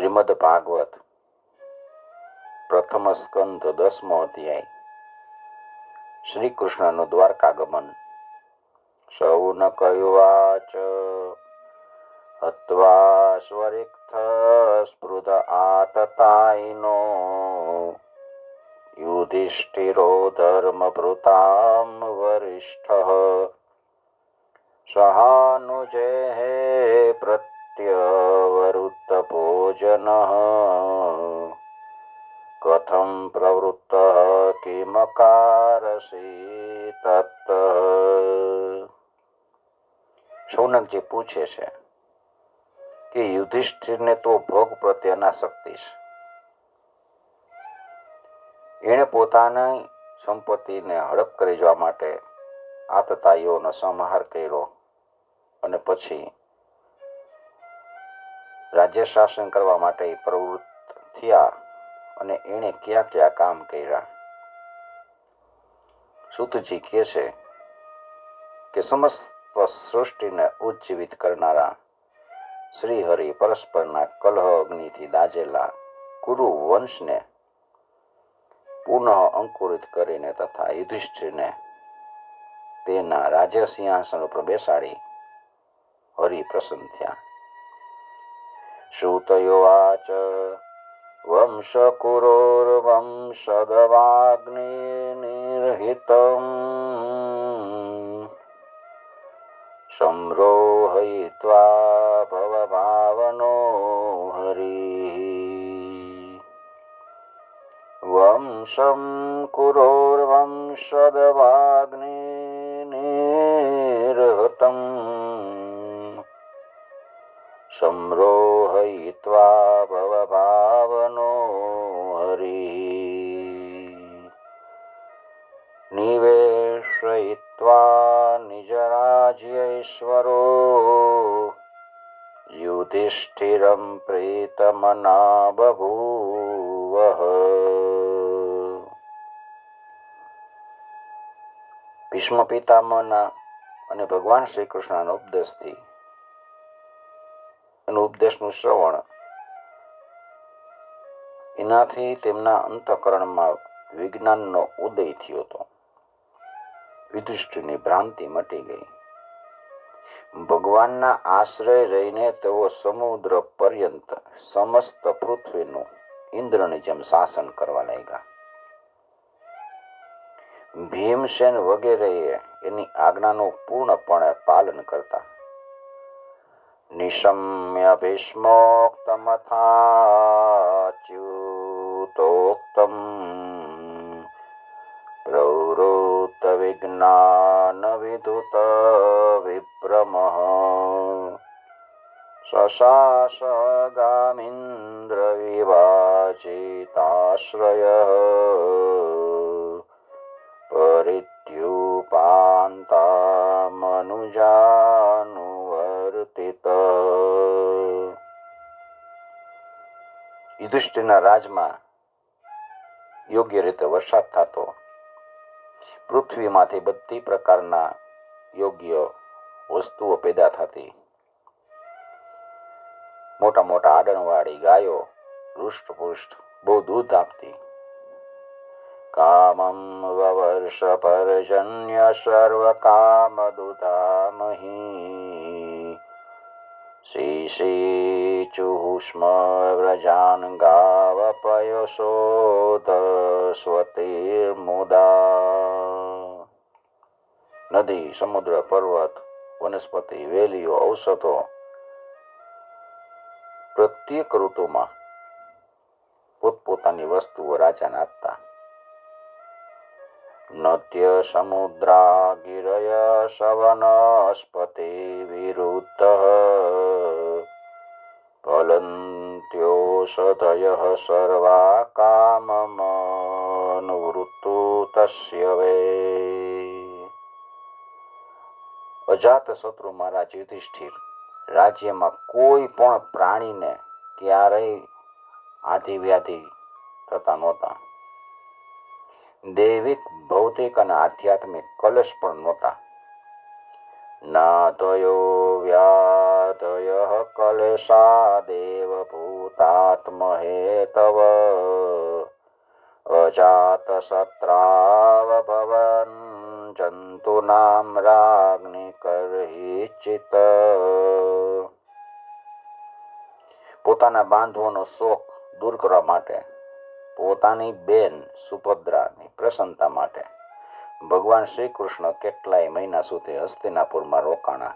શ્રીમદ ભાગવત, પ્રથમ સ્કંધ દસમો અધ્યાય. શ્રી કૃષ્ણનું દ્વારકાગમન શૌનકયુવાચ હત્વા સ્વરિક્થ સ્પૃધ આતતાયિનો. યુધિષ્ઠિરો ધર્મભૃતામ વરિષ્ઠઃ. સહાનુજેः પ્રત્યવરુત્તભોજનः કથમ પ્રવૃત્ત કિમકારસી તત શૌનકજી પૂછે છે કે યુધિષ્ઠિરને તો ભોગ પ્રત્યે શક્તિ છે. એણે પોતાની સંપત્તિને હડપ કરી જવા માટે આતતાઈઓનો સંહાર કર્યો અને પછી રાજ્ય શાસન કરવા માટે પ્રવૃત્ત થયા અને એણે કયા કયા કામ કર્યા? સુતજી કહે છે કે સમસ્ત સૃષ્ટિને ઉજ્જીવિત કરનારા શ્રી હરિ પરસ્પરના કલહ અગ્નિથી દાજેલા કુરુ વંશને પુનઃ અંકુરિત કરીને તથા યુધિષ્ઠિરને તેના રાજ્ય સિંહાસન ઉપર બેસાડી હરિ પ્રસન્ન થયા. श्रुतयोवाच वंशकुरोर्वंशदवाग्निर्हितम् संरोहयित्वा भवभावनो हरिः वंशं कुरोर्वंशदवाग्निर्हृतम् ત્વા ભવભાવનો હરિ નિવેશયિત્વા નિજરાજ્યૈશ્વરો યુધિષ્ઠિરં પ્રીતમના બભૂવઃ ભીષ્મ પિતામહના અને ભગવાન શ્રી કૃષ્ણના ઉપદેશથી ઉપદેશનું શ્રવણ એનાથી તેમના અંતકરણમાં વિજ્ઞાનનો ઉદય થયો હતો. યુધિષ્ઠિરની ભ્રાંતિ મટી ગઈ. ભગવાનના આશ્રય રહીને તેઓ સમુદ્ર પર્યંત સમસ્ત પૃથ્વીનું ઇન્દ્રની જેમ શાસન કરવા લાગ્યા. ભીમસેન વગેરેએ એની આજ્ઞાનું પૂર્ણપણે પાલન કરતા. નિશમ્ય ભીષ્મોક્તમથાચ્યુતોક્તમ પ્રવૃત્ત વિજ્ઞાન વિદુત વિપ્રમઃ શશાસ ગામીન્દ્ર વિવાચિતાશ્રય પરિત્યુપાન્તા મનુજાનુવર્તિત યુધિષ્ઠિરના રાજમાં યોગ્ય રીતે વરસાદ થતો. પૃથ્વીમાંથી બધી પ્રકારના યોગ્ય વસ્તુઓ પેદા થતી. મોટા મોટા આડણવાળી ગાયો હૃષ્ટપુષ્ટ બહુ દૂધ આપતી. કામમ વવર્ષ પર્જન્ય સર્વ કામ દુધામહી. શીશીચુષ્મ વ્રજાન ગાવપયશોદ સ્વતિર્મુદા નદી સમુદ્ર પર્વત વનસ્પતિ વેલીઓ ઔષધો પ્રત્યેક ઋતુમાં પોતપોતાની વસ્તુઓ રાજાને આપતા। નત્ય સમુદ્રા ગિરય સવનસ્પતિ વિરુદ્ધ ફલંત્યોષધય સર્વા કામમનુવૃત્તુ તસ્ય વે અજાત શત્રુ મારા યુધિષ્ઠિર રાજ્યમાં કોઈ પણ પ્રાણીને ક્યારેય આધિવ્યાધિ થતા નહોતા દૈવિક, ભૌતિક અને આધ્યાત્મિક કલશ પણ નહોતા. નાદયો વ્યાધય કલશાદેવ ભૂત હુતાત્મહેતવ અજાતશત્રાવ ભવન જંતુનામ રાજ્ઞિકર્હિચિત પોતાના બાંધવોનો શોખ દૂર કરવા માટે પોતાની બેન સુભદ્રાની પ્રસન્નતા માટે. ભગવાન શ્રી કૃષ્ણ કેટલાય મહિના સુધી હસ્તિનાપુરમાં રોકાણા.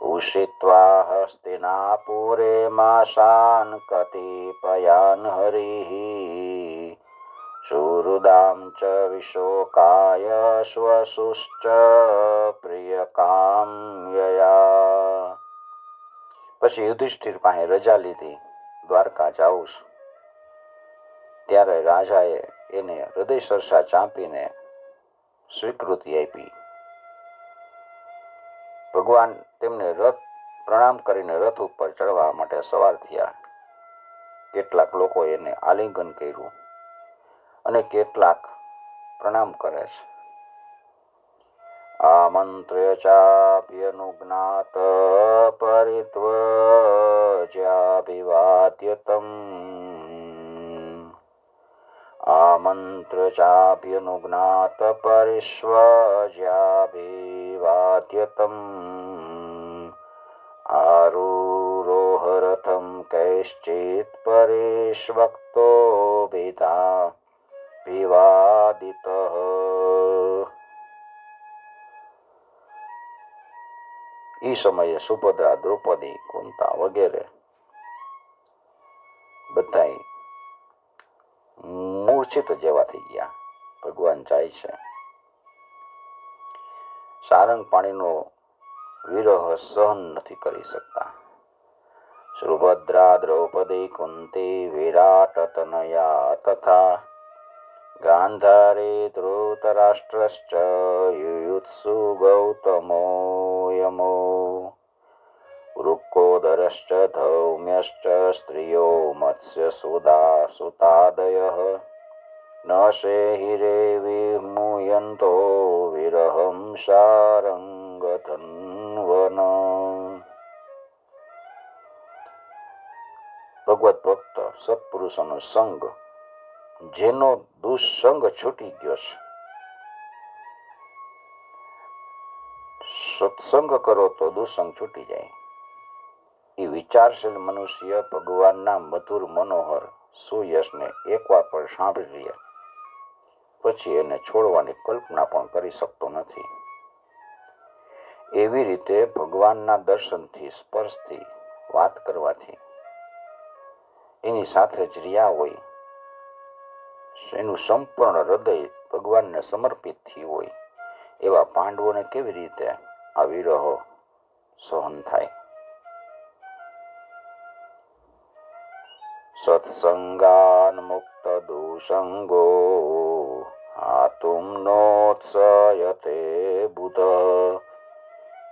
ઉષિત્વા હસ્તિનાપુરે માશાન કતિપયાન હરિः શુરુદામ ચ વિશોકાય શ્વસુશ્ચ પ્રિયકામ્યયા. પછી યુધિષ્ઠિર પાસે રજા લીધી. દ્વારકા જાઉં છું. ત્યારે રાજાએ એને હૃદય સરસા ચાંપીને સ્વીકૃતિ આપી. ભગવાન તેમને રથ, પ્રણામ કરીને રથ ઉપર ચડવા માટે સવાર થયા. કેટલાક લોકો એને આલિંગન કર્યું અને કેટલાક પ્રણામ કરે છે. આમંત્ર્ય ચાપ્યનુજ્ઞાત પરિત્વજાભિવાદ્યતમ આમંત્ર પરિષ્વજાભિવાદ્યતમ આરુરોહરથમ કૈશ્ચિત પરિષ્વક્તો ભેદા વિવાદિત એ સમયે સુભદ્રા દ્રૌપદી કુંતા વગેરે મૂર્છિત જેવા થઈ ગયા. ભગવાન જાય છે. સારંગ પાણીનો વિરહ સહન નથી કરી શકતા. સુભદ્રા દ્રૌપદી કુંતી વિરાટ તનયા તથા ગાંધારી ધૃતરાષ્ટ્રશ્ચ યુયુત્સુ ગૌતમો યમો વૃકોદરશ્ચ ધૌમ્યશ્ચ સ્ત્રિયો મત્સ્ય સુદા સુતાદયઃ ન શેહિરે વિમુયન્તો વિરહં શારંગધન્વન ભગવત ભક્ત સત્પુરુષોનો સંગ, જેનો દુસંગ છૂટી ગયો છે. સત્સંગ કરો તો દુસંગ છૂટી જાય. એ વિચારશીલ મનુષ્ય ભગવાનના મધુર મનોહર સુયશને એકવાર પણ સાંભળી લે. પછી એને છોડવાની કલ્પના પણ કરી શકતો નથી. એવી રીતે ભગવાનના દર્શનથી, સ્પર્શથી વાત કરવાથી એની સાથે જ રહ્યા હોય. એનું સંપૂર્ણ હૃદય ભગવાનને સમર્પિત થયું હોય. એવા પાંડવોને કેવી રીતે આ વિરહો સહન થાય? સત્સંગાન મુક્ત દુસંગો હાતુમ નોત્સયતે બુધ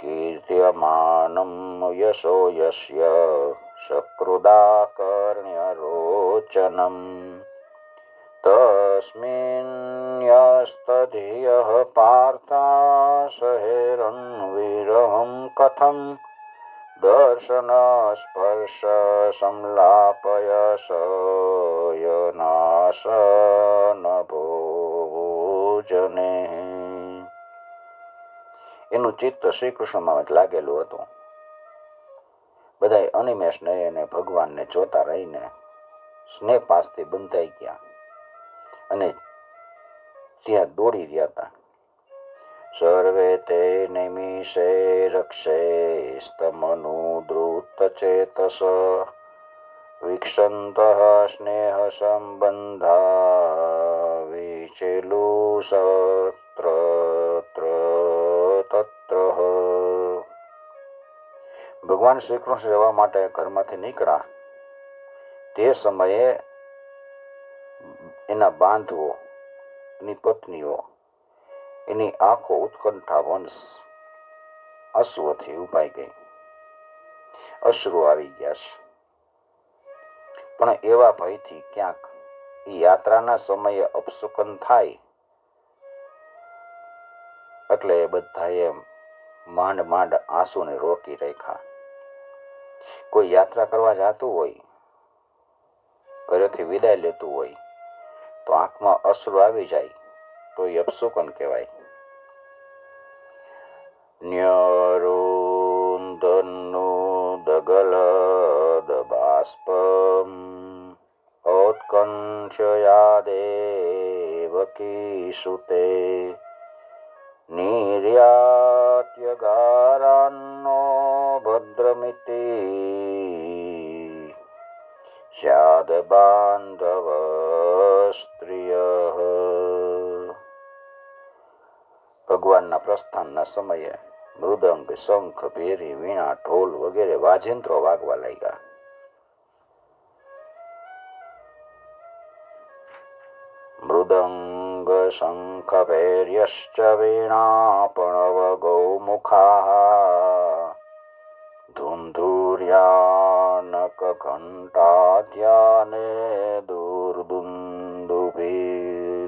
કીર્ત્યમાનમ યશો યસ્ય શક્રુદાકર્ણ્ય રોચનમ તસ્મિન્યસ્તધિયઃ પાર્થા સહેરન્વિરહં કથમ દર્શન ભોજને એનું ચિત્ત શ્રી કૃષ્ણમાં લાગેલું હતું. બધાય અનિમેશ નયને ભગવાનને જોતા રહીને સ્નેહ પાસથી બંધાઈ ગયા. અને ત્યાં દોડી રહ્યા હતા. સર્વે તે નિમિષે રક્ષે સ્તમનુ દ્રુત ચેતસ. વિક્ષંત સ્નેહ સંબંધા તત્ર ભગવાન શ્રી કૃષ્ણ જવા માટે ઘરમાંથી નીકળ્યા. તે સમયે એના બાંધવો, એની પત્નીઓ, એની આંખો ઉત્કંઠા વંશ, અશ્વથી ઉભાઈ ગઈ. અશ્રુ આવી ગયા છે. પણ એવા ભયથી ક્યાંક યાત્રાના સમયે અપશુકન થાય. એટલે બધાએ માંડ માંડ આંસુને રોકી રાખ્યા. કોઈ યાત્રા કરવા જતું હોય, ઘરેથી વિદાય લેતું હોય, તો આંખમાં અશ્રુ આવી જાય, તો એ અપશુકન કહેવાય. ન્યરુંધનુ દગલ બાષ્પમ ગારાન્નો ભદ્રમિતિ સ્યાદ બાંધવ સ્ત્રિય ભગવાનના પ્રસ્થાનના સમયે મૃદંગ, શંખ, ભેરી, વીણા, ઢોલ વગેરે વાજિંત્રો વાગવા લાગ્યા. મૃદંગ શંખ ભૈર્યશ્ચ વીણા પણવ ગૌમુખા દુર્દુંદુભી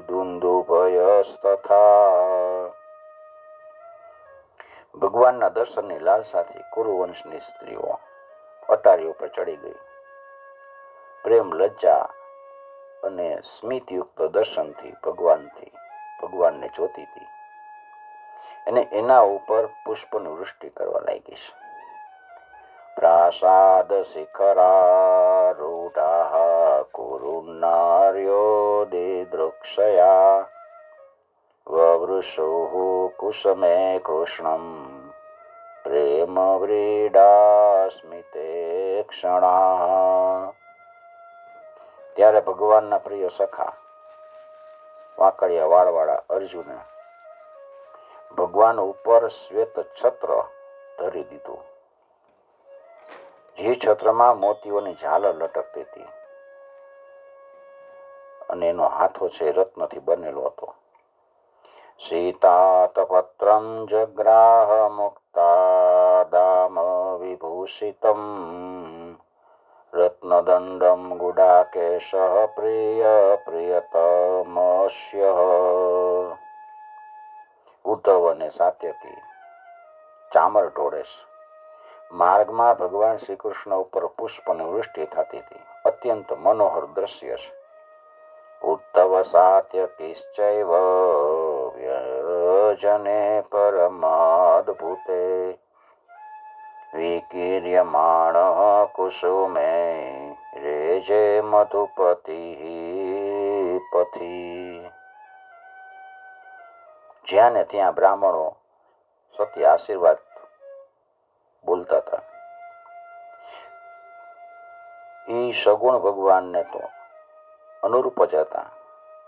દુંદુભયસ્તથા ભગવાનના દર્શનની લાલસાથી કુરુવંશની સ્ત્રીઓ, અટારીઓ પર ચડી ગઈ. પ્રેમ, લજ્જા અને સ્મિતયુક્ત દર્શનથી ભગવાનથી, ભગવાનને જોતી હતી અને એના ઉપર પુષ્પની વૃષ્ટિ કરવા લાગી છે પ્રાસાદ શિખરારૂઢા કુરુનાર્યો દિદૃક્ષયા વવૃષુઃ કુસમે કૃષ્ણમ. પ્રેમ વ્રીડા સ્મિતે ક્ષણા ત્યારે ભગવાનના પ્રિય સખા, વાંકડિયા વાળવાળા અર્જુને ભગવાન ઉપર શ્વેત છત્ર ધરી દીધું. જે છત્રમાં મોતીઓની ઝાલર લટકતી હતી અને એનો હાથો છે રત્નથી બનેલો હતો. સીતાતપત્રમ જગ્રાહ મુક્તા દામ વિભૂષિતમ. રત્નદંડમ ગુડાકેશ પ્રિય પ્રિયતમસ્ય ઉદ્ધવ અને સાત્યકી ચામર ઢોળેશ માર્ગમાં ભગવાન શ્રી કૃષ્ણ ઉપર પુષ્પની વૃષ્ટિ થતી હતી અત્યંત મનોહર દ્રશ્ય છે ઉદ્ધવ સાત્યકિશ્ચૈવ વ્યજને પરમાદભૂતે વિકીર્યમાણ કુસુમે રેજે મધુપતિ पथि જ્યાં ને ત્યાં બ્રાહ્મણો સત્ય આશીર્વાદ બોલતા હતા. એ સગુણ ભગવાનને તો અનુરૂપ જ હતા,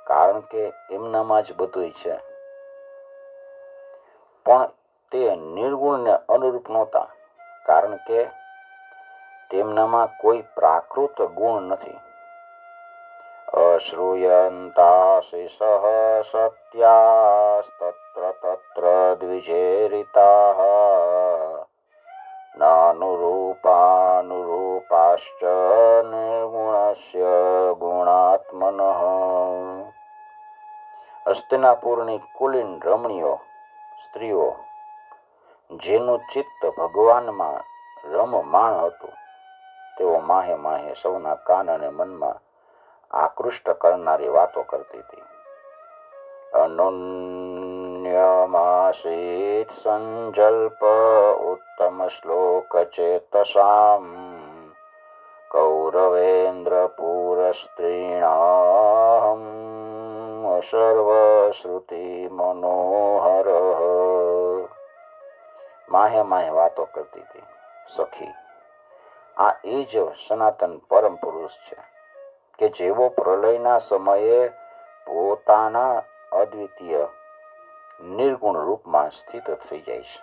કારણ કે એમનામાં જ બધું છે. પણ તે નિર્ગુણને અનુરૂપ નહોતા. કારણ કે તેમનામાં કોઈ પ્રાકૃત ગુણ નથી. અશ્રૂયંતાશિષ સત્યાસ્તત્ર તત્ર દ્વિજેરિતા નાનુરૂપાનુરૂપાશ્ચ નિર્ગુણસ્ય ગુણાત્મન. હસ્તિનાપુરની કુલીન રમણીઓ, સ્ત્રીઓ જેનું ચિત્ત ભગવાનમાં રમમાણ હતું. તેઓ માહે માહે સૌના કાન અને મનમાં આકૃષ્ટ કરનારી વાતો કરતી હતી. અનુન્યમાસીત સંજલ્પ ઉત્તમ શ્લોક ચેતસામ. કૌરવેન્દ્ર પુર સ્ત્રીણામ સર્વશ્રુતિ મનોહર માહે માહે વાતો કરતી હતી. સખી, આ એ જ સનાતન પરમ પુરુષ છે કે જેવો પ્રલયના સમયે પોતાના અદ્વિતીય નિર્ગુણ રૂપમાં સ્થિત થઈ જાય છે.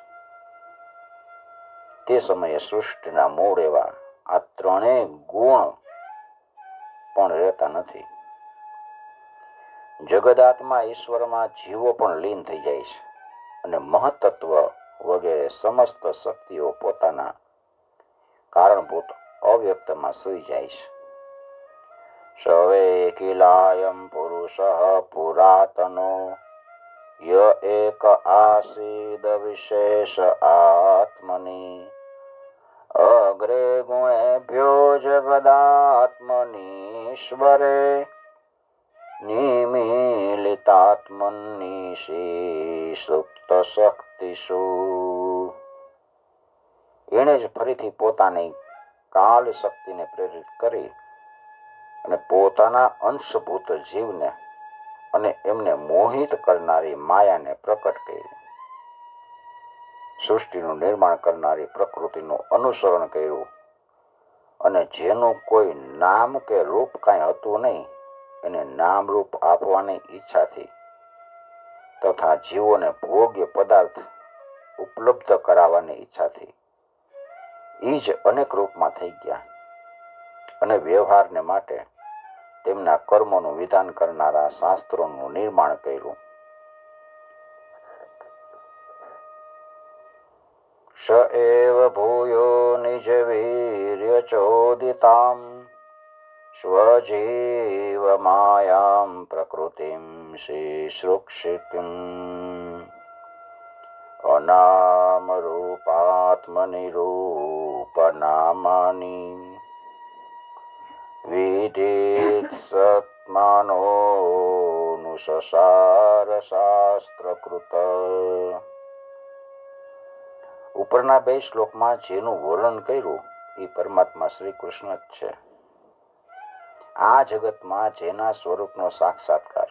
તે સમયે સૃષ્ટિના મૂળ એવા આ ત્રણેય ગુણ પણ રહેતા નથી. જગદાત્મા ઈશ્વરમાં જીવો પણ લીન થઈ જાય છે અને મહત્તત્વ વગેરે સમસ્ત શક્તિઓ પોતાના કારણભૂત અવ્યક્તમાં સુઈ જાય છે. સવે કિલાયમ પુરુષ પુરાતનો, ય એક આસીદ વિશેષ આત્મની. અગ્રે ગુણેભ્યો જગદાત્મનીશ્વરે નિમિલિતાત્મનિશી સુપ્ત શક્તિષુ એણે જ ફરીથી પોતાની કાલ શક્તિને પ્રેરિત કરી અને પોતાના અંશભૂત જીવને અને એમને મોહિત કરનારી માયાને પ્રકટ કરી. સૃષ્ટિનું નિર્માણ કરનારી પ્રકૃતિનું અનુસરણ કર્યું અને જેનું કોઈ નામ કે રૂપ કાંઈ હતું નહીં, એને નામ રૂપ આપવાની ઈચ્છાથી તથા જીવોને ભોગ્ય પદાર્થ ઉપલબ્ધ કરાવવાની ઈચ્છાથી. એ જ અનેક રૂપમાં થઈ ગયા અને વ્યવહારને માટે તેમના કર્મોનું વિધાન કરનારા શાસ્ત્રોનું નિર્માણ કર્યું. સ એવ ભૂયો નિજ વીર્ય ચોદિતામ અનામ રૂપાત્મનિરૂપનામાની વિધિત સત્માનોનુસસાર શાસ્ત્રકૃત ઉપરના બે શ્લોકમાં જેનું વર્ણન કર્યું, એ પરમાત્મા શ્રી કૃષ્ણ જ છે. આ જગતમાં જેના સ્વરૂપનો સાક્ષાત્કાર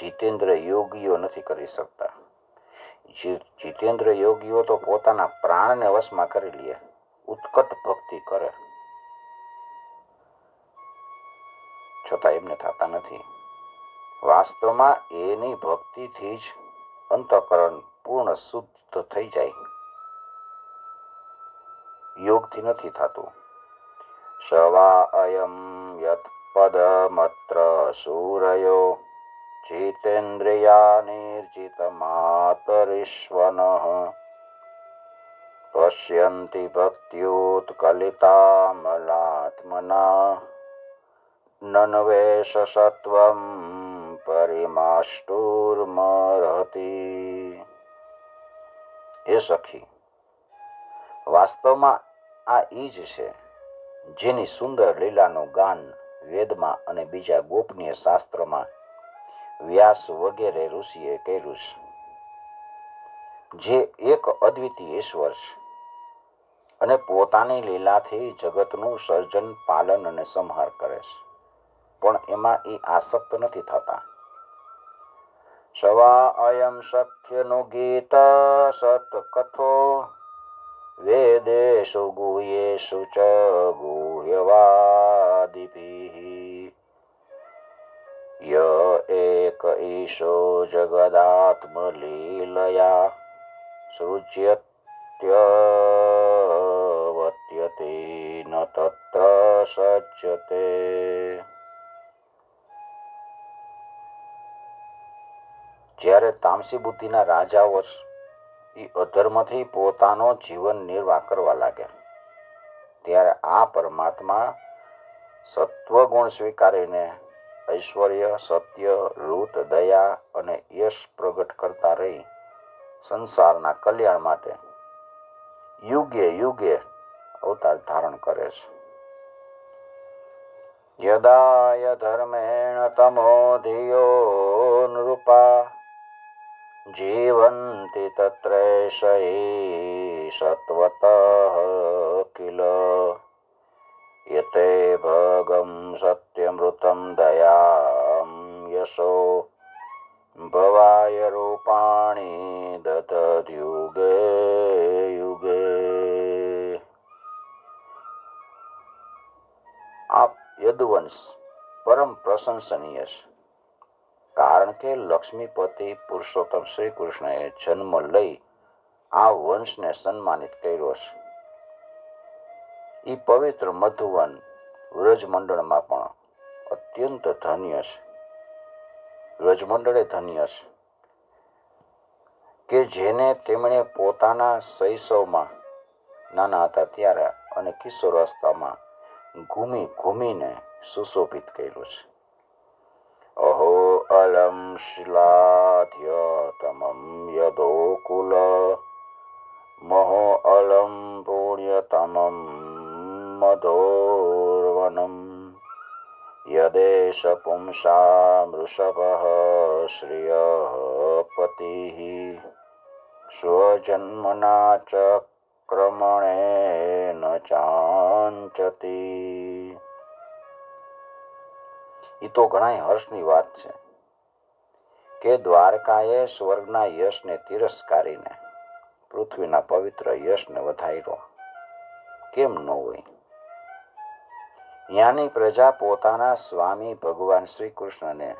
જીતેન્દ્ર યોગીઓ નથી કરી શકતા. જીતેન્દ્ર યોગીઓ તો પોતાના પ્રાણને વશમાં કરી લે, ઉત્કટ ભક્તિ કરે. છતાં એમને થતા નથી. વાસ્તવમાં એની ભક્તિથી જ અંતઃકરણ પૂર્ણ શુદ્ધ થઈ જાય. યોગથી નથી થતું. સવા અયમ યત પદમત્ર સૂરયો જીતેન્દ્રિયા નિર્જિત માતરીશ્વન પશ્યન્તિ ભક્ત્યુત્કલિતામલાત્મના નનવેશ સત્વમ પરિમાષ્ટુર્મરહતિ એ સખી વાસ્તવમાં આ ઈ જ છે જેની સુંદર લીલાનું ગાન વેદમાં અને બીજા ગોપનીય શાસ્ત્રોમાં વ્યાસ વગેરે ઋષિએ કર્યું છે. જે એક અદ્વિતીય ઈશ્વર છે અને પોતાની લીલાથી જગતનું સર્જન, પાલન અને સંહાર કરે છે. પણ એમાં એ આસક્ત નથી થતા. સવા અયમ સખ્યનું ગીત, સત કથો વેદેશુ ગુહ્યેષુ ચ ગુહ્યવાદિભિઃ ય એક ઈશો જગદાત્મલીલયા સૃજ્યત્યવત્યતે ન તત્ર સજ્યતે જ્યારે તામસી બુદ્ધિના રાજાઓ એ અધર્મથી પોતાનો જીવન નિર્વાહ કરવા લાગ્યા. ત્યારે આ પરમાત્મા સત્વગુણ સ્વીકારીને ઐશ્વર્ય, સત્ય રૂત દયા અને યશ પ્રગટ કરતા રહી સંસારના કલ્યાણ માટે યુગે યુગે અવતાર ધારણ કરે છે. યદાય ધર્મેણ તમો ધિયો નૃપા જીવંતિ તત્રેશયી सत्वतः किल? યતે ભગમ सत्यमृतं દયામ યશો ભવાય રૂપાણી દધદ્યુગે યુગે આપ યદુવંશ પરમ પ્રશંસનીય છે કારણ કે લક્ષ્મીપતિ પુરુષોત્તમ શ્રી કૃષ્ણએ જન્મ લઈ આ વંશને સન્માનિત કર્યો છે. એ પવિત્ર મધુવન વ્રજમંડળમાં પણ અત્યંત ધન્ય છે. વ્રજમંડળે ધન્ય છે કે જેને તેમણે પોતાના શૈશવમાં નાના હતા ત્યારે અને કિશોરાવસ્થામાં ઘૂમી ઘૂમીને સુશોભિત કર્યું છે. અહો અલમ શિલાધ્યતમમ यदोकुल। મહો अलं પુણ્યતમમ મધોર્વનમ યદેશ पुंसा વૃષભ श्रियः સ્વજન્મના ચ ક્રમણેન ચાંચતી એ તો ઘણા હર્ષની વાત છે કે દ્વારકાએ સ્વર્ગના યશને તિરસ્કારીને પૃથ્વીના પવિત્ર યશને વધાર્યો. કેમ ન હોય? યાની પ્રજા પોતાના સ્વામી ભગવાન શ્રી કૃષ્ણને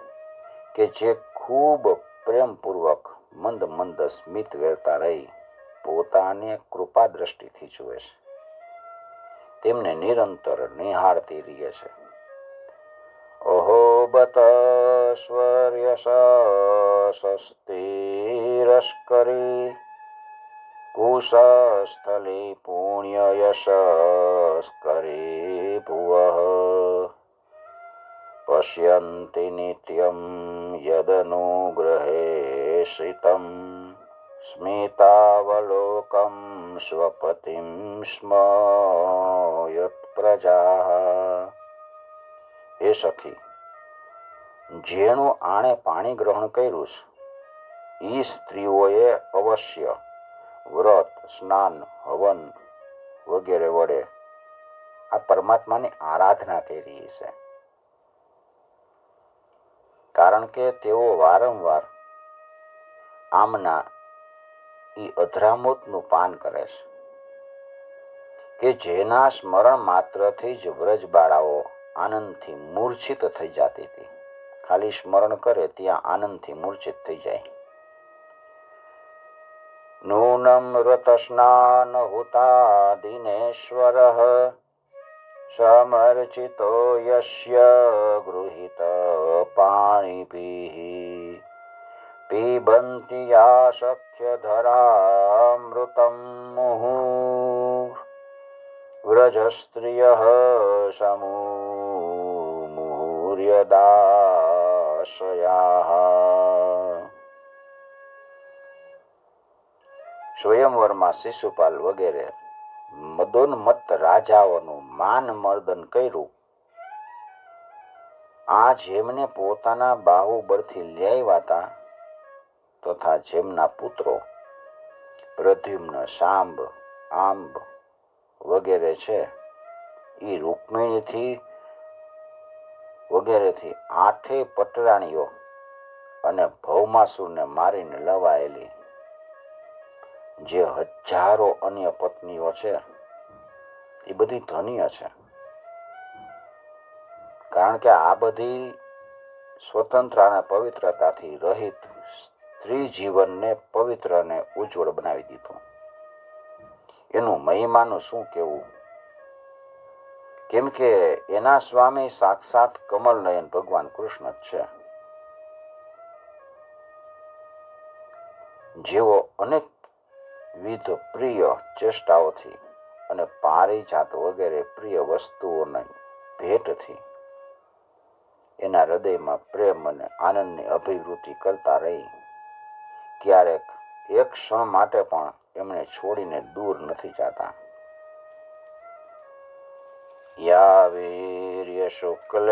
કે જે ખૂબ પ્રેમપૂર્વક મંદ મંદ સ્મિત વેરતા રહી, પોતાને કૃપા દ્રષ્ટિથી જુએ છે. તેમને નિરંતર નિહાળતી રહે છે. ઓહો બત સ્વર્યશસ્તિરસ્કરી કુશસ્થલે પુણ્ય યશસ્કરી ભુવઃ પશ્યન્તિ નિત્યમ યદનુગ્રહેષિતમ સ્મિતાવલોકમ સ્વપતિમ સ્મ યત્પ્રજા હે સખી જેનું આણે પાણી ગ્રહણ કર્યું છે. એ સ્ત્રીઓએ અવશ્ય વ્રત, સ્નાન, હવન વગેરે વડે આ પરમાત્માની આરાધના કરી છે. કારણ કે તેઓ વારંવાર આમના એ અધરામૃતનું પાન કરે છે. કે જેના સ્મરણ માત્રથી જ વ્રજબાળાઓ આનંદથી મૂર્છિત થઈ જતી હતી. ખાલી સ્મરણ કરે ત્યાં આનંદથી મૂર્છિત થઈ જાય. નૂનમ રતસ્નાન હુતા દિનેશ્વર સમર્ચિતો યસ્ય ગૃહિત પાણીભિः પીબંતિ યા શક્ય ધરામૃતમ સમૂ વ્રજસ્ત્રિયઃ સમૂર્યદાશયાઃ સ્વયંવરમાં શિશુપાલ વગેરે મદોન્મત્ત રાજાઓનું માન મર્દન કર્યું. આ જેમને પોતાના બાહુબળથી લ્યાવ્યા હતા તથા જેમના પુત્રો પ્રદ્યુમ્ન, સાંબ, આંબ વગેરે છે એ રૂકમિણીથી વગેરેથી આઠે પટરાણીઓ અને ભૌમાસુરને મારીને લવાયેલી. જે હજારો અન્ય પત્નીઓ છે, એ બધી ધન્ય છે. કારણ કે આ બધી સ્વતંત્ર અને પવિત્રતાથી રહિત સ્ત્રી જીવનને પવિત્ર અને ઉજ્જવળ બનાવી દીધું. એનું મહિમાનું શું કેવું કેમ કે એના સ્વામી સાક્ષાત કમલ નયન ભગવાન કૃષ્ણ જ છે. જેઓ અનેક વિધ પ્રિય ચેષ્ટાઓથી અને પારિજાત વગેરે પ્રિય વસ્તુઓની ભેટથી એના હૃદયમાં પ્રેમ અને આનંદની અભિવૃદ્ધિ કરતા રહી. ક્યારેક એક ક્ષણ માટે પણ એમણે છોડીને દૂર નથી જતા. યા વીર્ય શુક્લ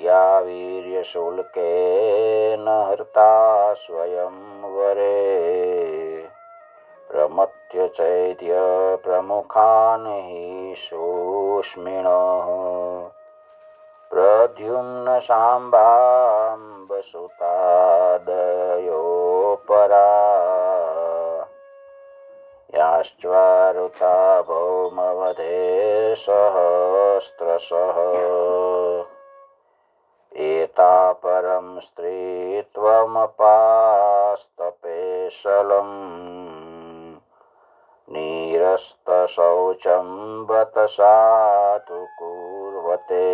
યા વીર્ય શુલ્કે ન હર્તા સ્વયં વરે. પ્રમત્ય ચૈત્ય પ્રમુખાન હિ શોષ્મિણ પ્રદ્યુમ્ન સાંબાંબ સુતાદયો પરા યાશ્ચારુતા ભૌમવધે સહસ્રશઃ એતા પરમ સ્ત્રીત્વમપાસ્તપેશલમ નીરસ્તશૌચમ બત સાતુ કુર્વતે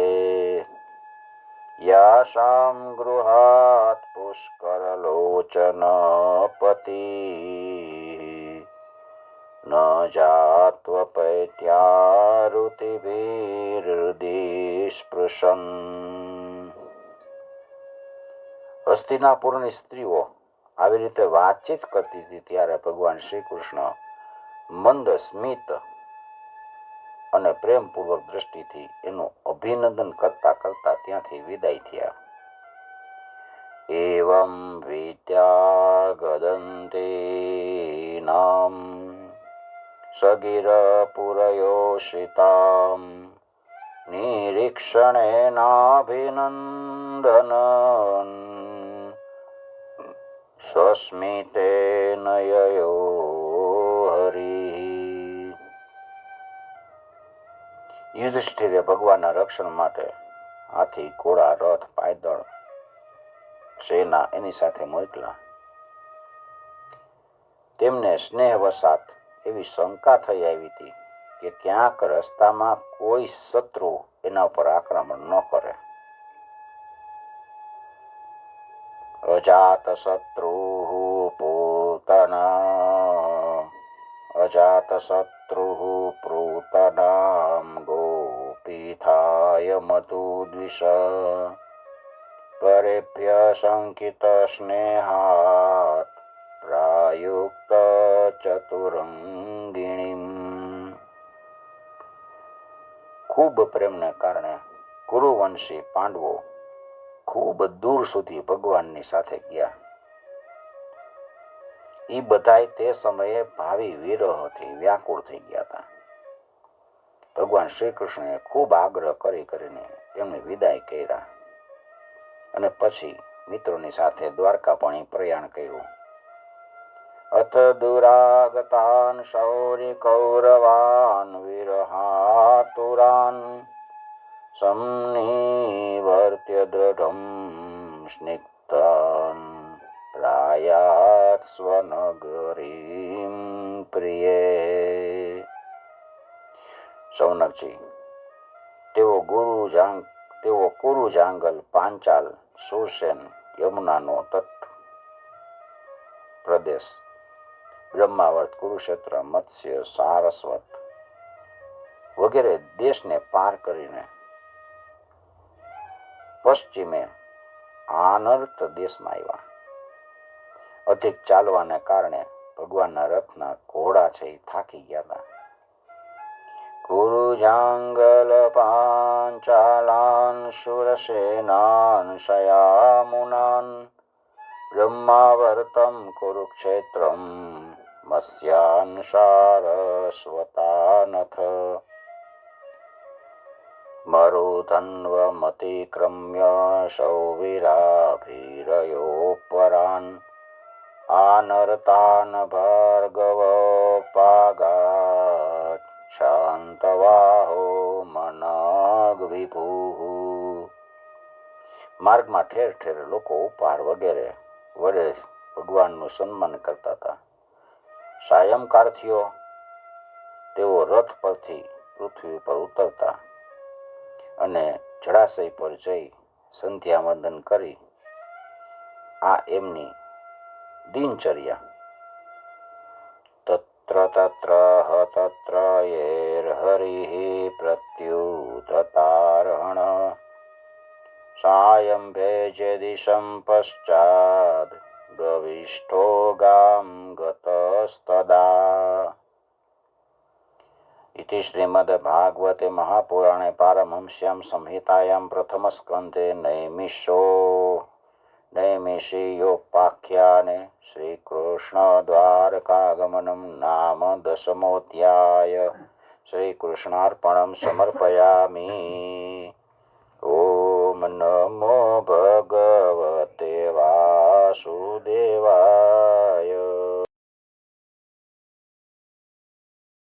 યાશામ ગૃહાત જાત્વપૈત્યારુતિભીર્હૃદિ સ્પૃશન હસ્તિનાપુરની સ્ત્રીઓ આવી રીતે વાતચીત કરતી હતી ત્યારે ભગવાન શ્રી કૃષ્ણ મંદ, સ્મિત અને પ્રેમપૂર્વક દ્રષ્ટિથી એનું અભિનંદન કરતા કરતા ત્યાંથી વિદાય થયા. એવં વિદ્યાગદંતે નામ સગિરપુરયોષિતામ નિરીક્ષણેનાભિનંદન સ્વસ્મિતે નયો હરિ યુધિષ્ઠિરે ભગવાનના રક્ષણ માટે હાથી, ઘોડા, રથ, પાયદળ, સેના એની સાથે મોકલા. તેમને સ્નેહવશાત એવી શંકા થઈ આવી હતી કે ક્યાંક રસ્તામાં કોઈ શત્રુ એના ઉપર આક્રમણ ન કરે. અજાત શત્રુ પૂતના, અજાત શત્રુ પ્રૂતનામ ગોપીથાય મધુ દ્વિષ પરેભ્ય શંકિત સ્નેહાત, પ્રાયુક્ત ચતુરંગિણીમ ખૂબ પ્રેમને કારણે કુરુવંશી પાંડવો ખૂબ દૂર સુધી ભગવાનની સાથે ગયા એ બધાય તે સમયે ભાવિ વિરહથી વ્યાકુળ થઈ ગયા હતા। ભગવાન શ્રી કૃષ્ણએ ખૂબ આગ્રહ કરી કરીને એમને વિદાય કર્યા અને પછી મિત્રોની સાથે દ્વારકા પાણી પ્રયાણ કર્યું। અથ દુરાગતાન શૌર્ય કૌરવાન વિરહાતુરાન સંનિવર્ત્ય દૃઢમ સ્નિગ્ધાન પ્રાયાત સ્વનગરીમ પ્રિયે સૌનકજી તેઓ ગુરુ જાંગ તેઓ કુરુ જાંગલ પાંચાલ સુરસેન યમુનાનો તટ પ્રદેશ બ્રહ્માવર્ત કુરુક્ષેત્ર, મત્સ્ય, સારસ્વત વગેરે દેશને પાર કરીને પશ્ચિમે આનર્ત દેશમાં આવ્યા. અધિક ચાલવાને કારણે ભગવાનના રથના ઘોડા છે એ થાકી ગયા હતા. કુરુ જાંગલ પાંચાલાન શુરસેનાન શયામુનાન, બ્રહ્માવર્તમ કુરુક્ષેત્રમ મત્સ્યાન સારસ્વતાનથ મરુધન્વમતિક્રમ્ય સૌવિરાભીરયોપરાન આનર્તાન ભાર્ગવોપાગાત શાંતવાહો મનગ વિભુઃ માર્ગમાં ઠેર ઠેર લોકો ઉપહાર વગેરે વડે ભગવાનનું સન્માન કરતા હતા। સાયંકાળ થયો તેઓ રથ પરથી પૃથ્વી ઉપર ઉતરતા અને જળાશય પર જઈ સંધ્યા વંદન કરી આ એમની દિનચર્યા. તત્ર તત્ર તત્ર યેર્હરિः પ્રત્યુતતારહણ સાયં ભેજેદિશં પશ્ચાદ गविष्ठो गां गतस्तदा इति श्रीमद्भागवते महापुराणे पारमहंस्यां संहितायां प्रथमस्कन्धे नैमिषो नैमिषीयोपाख्याने श्रीकृष्णद्वारकागमनं नाम दशमोऽध्याय श्रीकृष्णार्पणं समर्पयामि ॐ नमो भगवते वा वासुदेवा